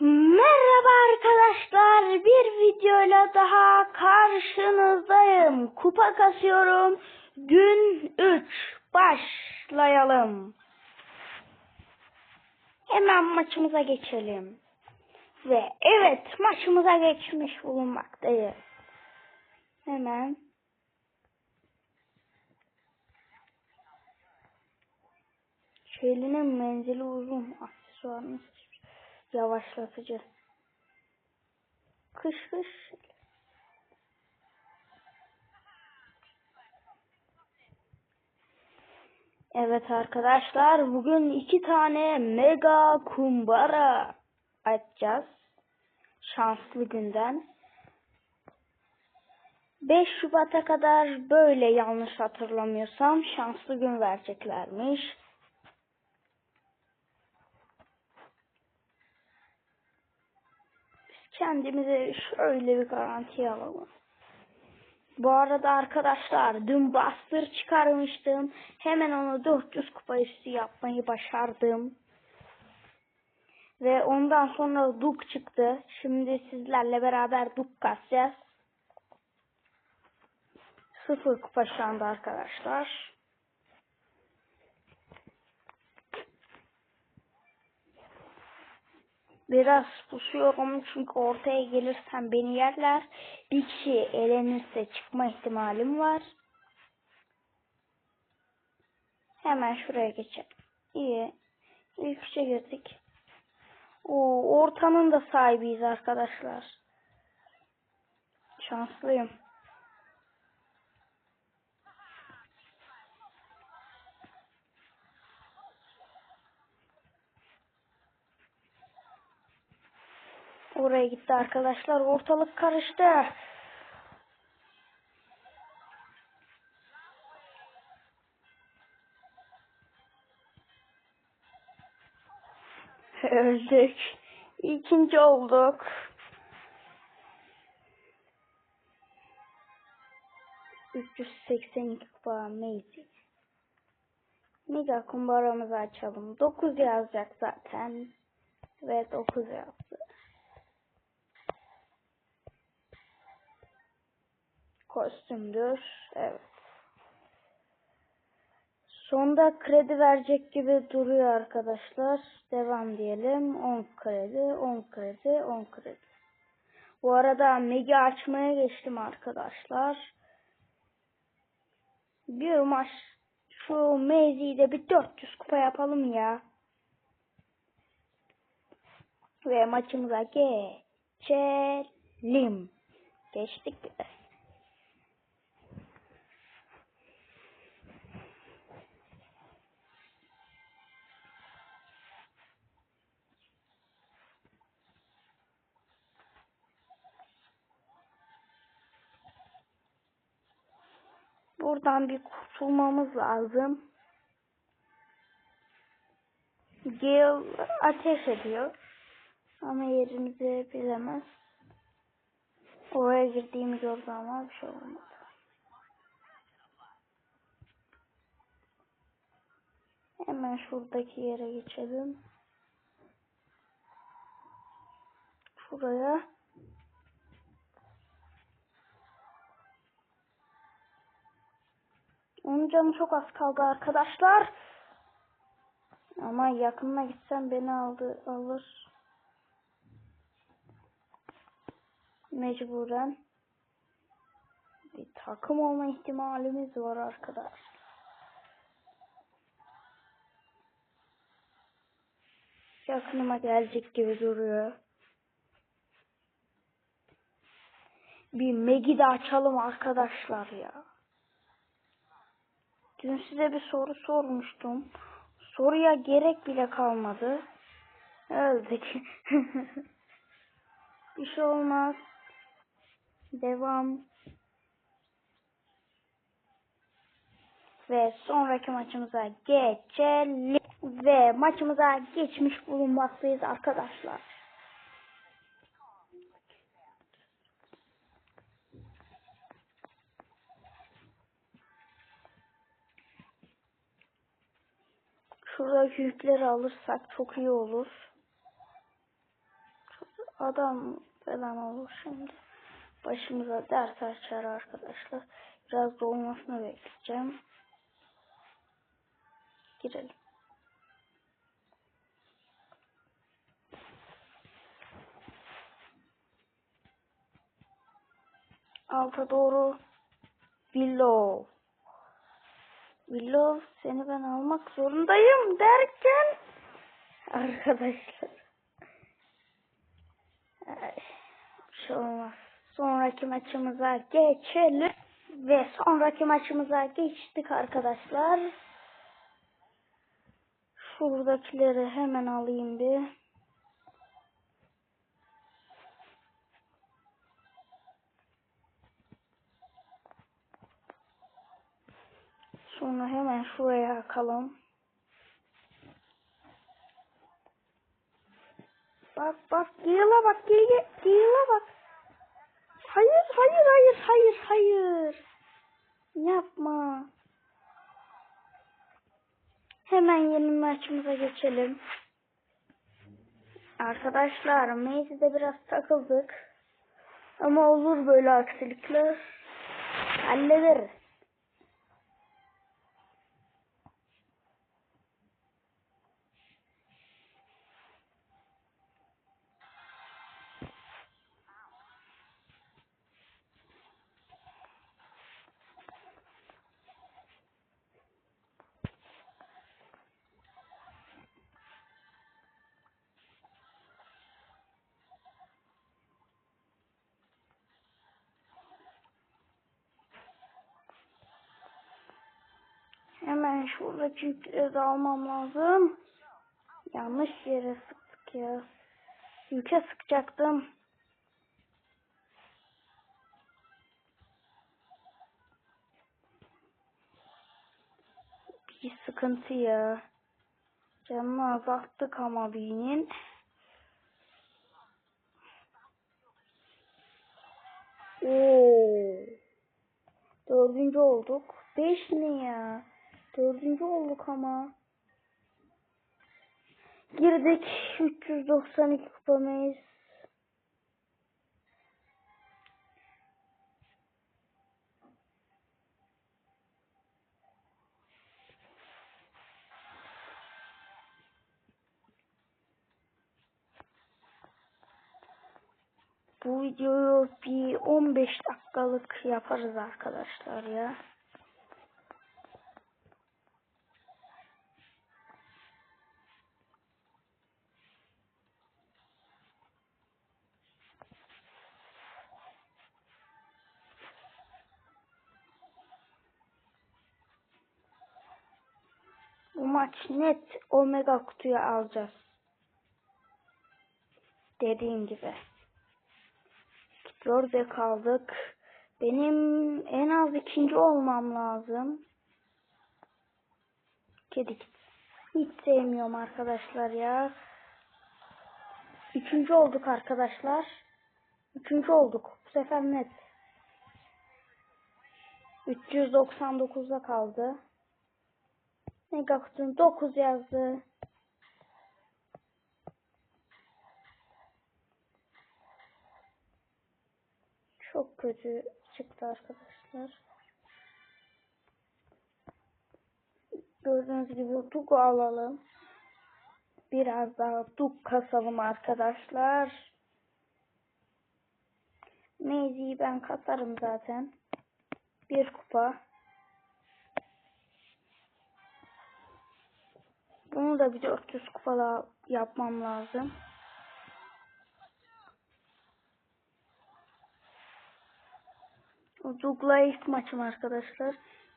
Merhaba arkadaşlar. Bir videoyla daha karşınızdayım. Kupa kasıyorum. Gün 3. Başlayalım. Hemen maçımıza geçelim. Ve evet maçımıza geçmiş bulunmaktayız. Hemen Şeylinin menzili uzun. Aksesuarını. Yavaşlatıcı. Kış kış. Evet arkadaşlar bugün iki tane mega kumbara açacağız. Şanslı günden. 5 Şubat'a kadar böyle yanlış hatırlamıyorsam şanslı gün vereceklermiş. Kendimize şöyle bir garanti alalım. Bu arada arkadaşlar dün bastır çıkarmıştım. Hemen onu 400 kupa üstü yapmayı başardım. Ve ondan sonra duk çıktı. Şimdi sizlerle beraber duk kasacağız. Sıfır kupa şu anda arkadaşlar. Biraz pusuyorum çünkü ortaya gelirsem beni yerler. Bir kişi elenirse çıkma ihtimalim var. Hemen şuraya geçelim. İyi. İlk üçe girdik. O ortanın da sahibiyiz arkadaşlar. Şanslıyım. Oraya gitti arkadaşlar. Ortalık karıştı. Öldük. İkinci olduk. Üç yüz seksen iki Macy. Mega kumbaramızı açalım. 9 yazacak zaten. Ve 9 yazdı. Kostümdür. Evet. Sonda kredi verecek gibi duruyor arkadaşlar. Devam diyelim. 10 kredi, 10 kredi, 10 kredi. Bu arada Megi açmaya geçtim arkadaşlar. Bir maç şu Mezi'yi de bir 400 kupa yapalım ya. Ve maçımıza geçelim. Geçtik bile. Buradan bir kurtulmamız lazım. Gale ateş ediyor. Ama yerimizi bilemez. Oraya girdiğimi gördü ama bir şey olmadı. Hemen şuradaki yere geçelim. Şuraya. Onun canı çok az kaldı arkadaşlar. Ama yakınına gitsem beni aldı alır. Mecburen. Bir takım olma ihtimalimiz var arkadaşlar. Yakınıma gelecek gibi duruyor. Bir Megi de açalım arkadaşlar ya. Dün size bir soru sormuştum. Soruya gerek bile kalmadı. Öldük. bir şey olmaz. Devam. Ve sonraki maçımıza geçelim. Ve maçımıza geçmiş bulunmaktayız arkadaşlar. Şurada yükleri alırsak çok iyi olur. adam falan olur şimdi. Başımıza dert açar arkadaşlar. Biraz dolmasını bekleyeceğim. Girelim. Alta doğru. Willow. Willow seni ben almak zorundayım derken arkadaşlar. Bir şey olmaz. Sonraki maçımıza geçelim. Ve sonraki maçımıza geçtik arkadaşlar. Şuradakileri hemen alayım bir. Sonra hemen şuraya akalım. Bak bak Gale'a bak Gale, Gale'a bak. Hayır hayır hayır hayır hayır. Yapma. Hemen yeni maçımıza geçelim. Arkadaşlar Maze'de biraz takıldık. Ama olur böyle aksilikler. Hallederiz. Şuradaki yükleri de almam lazım. Yanlış yere sıktık ya. Yüke sıkacaktım. Bir sıkıntı ya. Canını azalttık ama birinin. Oo. Dördüncü olduk. Beş ne ya? Dördüncü olduk ama. Girdik 392 kupamayız. Bu videoyu bir 15 dakikalık yaparız arkadaşlar ya. Maç net Omega kutuyu alacağız. Dediğim gibi. Dörde kaldık. Benim en az ikinci olmam lazım. Kedi hiç sevmiyorum arkadaşlar ya. Üçüncü olduk arkadaşlar. Üçüncü olduk. Bu sefer net. 399'da kaldı. Mega kutunun 9 yazdı. Çok kötü çıktı arkadaşlar. Gördüğünüz gibi duk alalım. Biraz daha duk kasalım arkadaşlar. Maze'yi ben kasarım zaten. Bir kupa. Da bir 400 kupada yapmam lazım. Dugla ilk maçım arkadaşlar.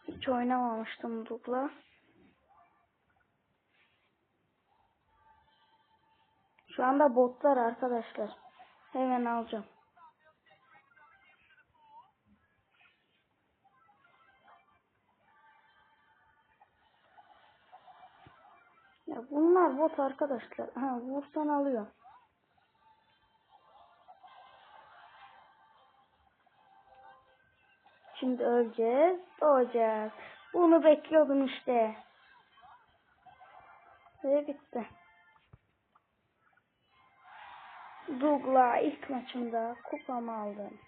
Hiç oynamamıştım Dugla. Şu anda botlar arkadaşlar. Hemen alacağım. Bunlar bot arkadaşlar. Ha vursan alıyor. Şimdi öleceğiz, doğacağız. Bunu bekliyordum işte. Ve bitti. Doug'la ilk maçımda kupamı aldım.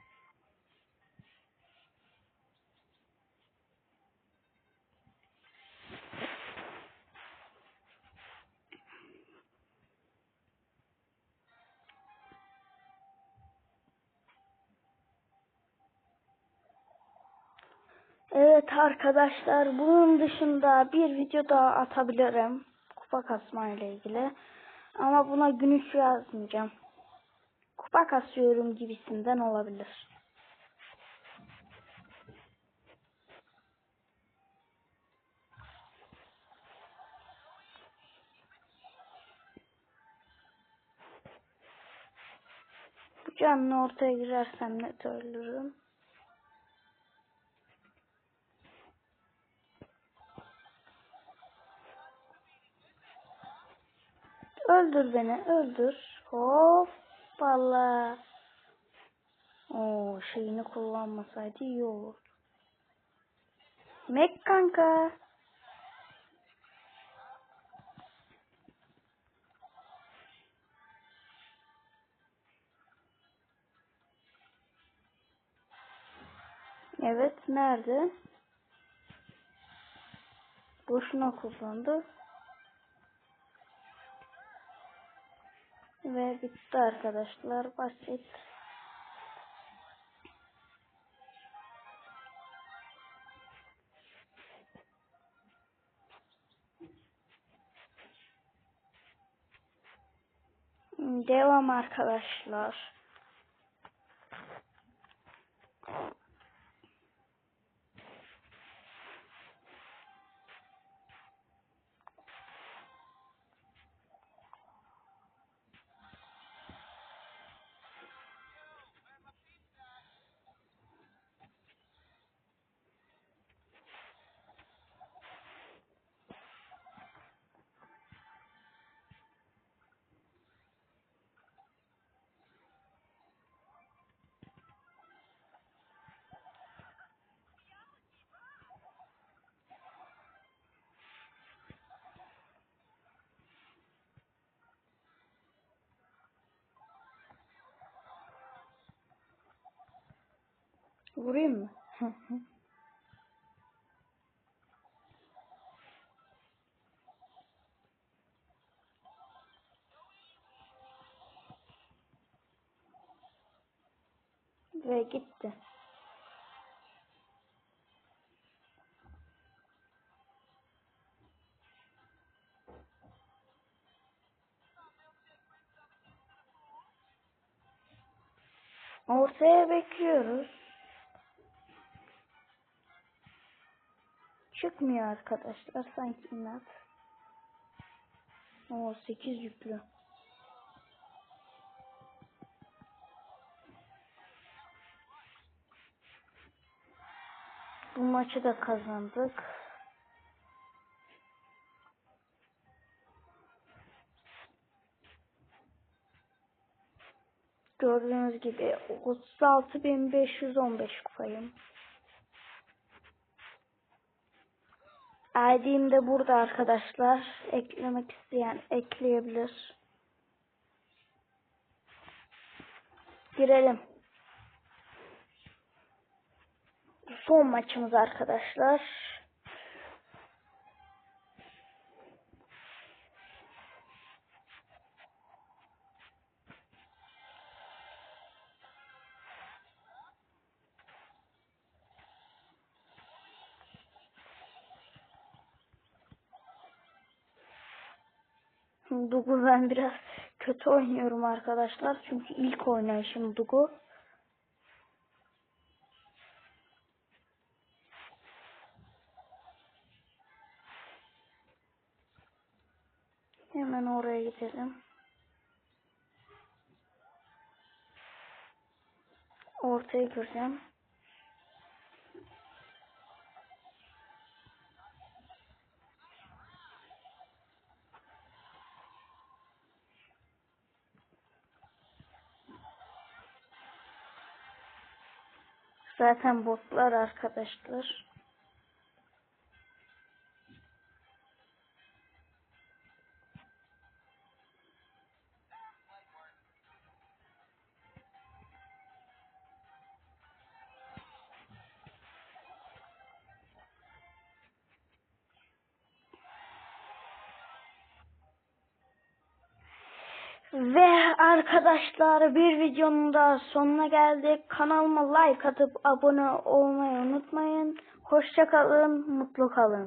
Evet arkadaşlar bunun dışında bir video daha atabilirim. Kupa kasma ile ilgili. Ama buna gün içi yazmayacağım. Kupa kasıyorum gibisinden olabilir. Bu canlı ortaya girersem net ölürüm. Öldür beni, öldür. Hop, valla. Oo, şeyini kullanmasaydı iyi olurdu. Mek kanka. Evet, nerede? Boşuna kullandı. Ve bitti arkadaşlar. Basit. Devam arkadaşlar. Vurayım mı? Ve gitti. Ortaya bekliyoruz. Çıkmıyor arkadaşlar sanki inat. O 8 yüklü. Bu maçı da kazandık. Gördüğünüz gibi 36.515 kupayım. ID'm de burada arkadaşlar. Eklemek isteyen ekleyebilir. Girelim. Son maçımız arkadaşlar. Dugu ben biraz kötü oynuyorum arkadaşlar. Çünkü ilk oynayışım Dugu. Hemen oraya gidelim. Ortaya gireceğim. Zaten botlar arkadaşlar. Ve arkadaşlar bir videonun da sonuna geldik. Kanalıma like atıp abone olmayı unutmayın. Hoşça kalın, mutlu kalın.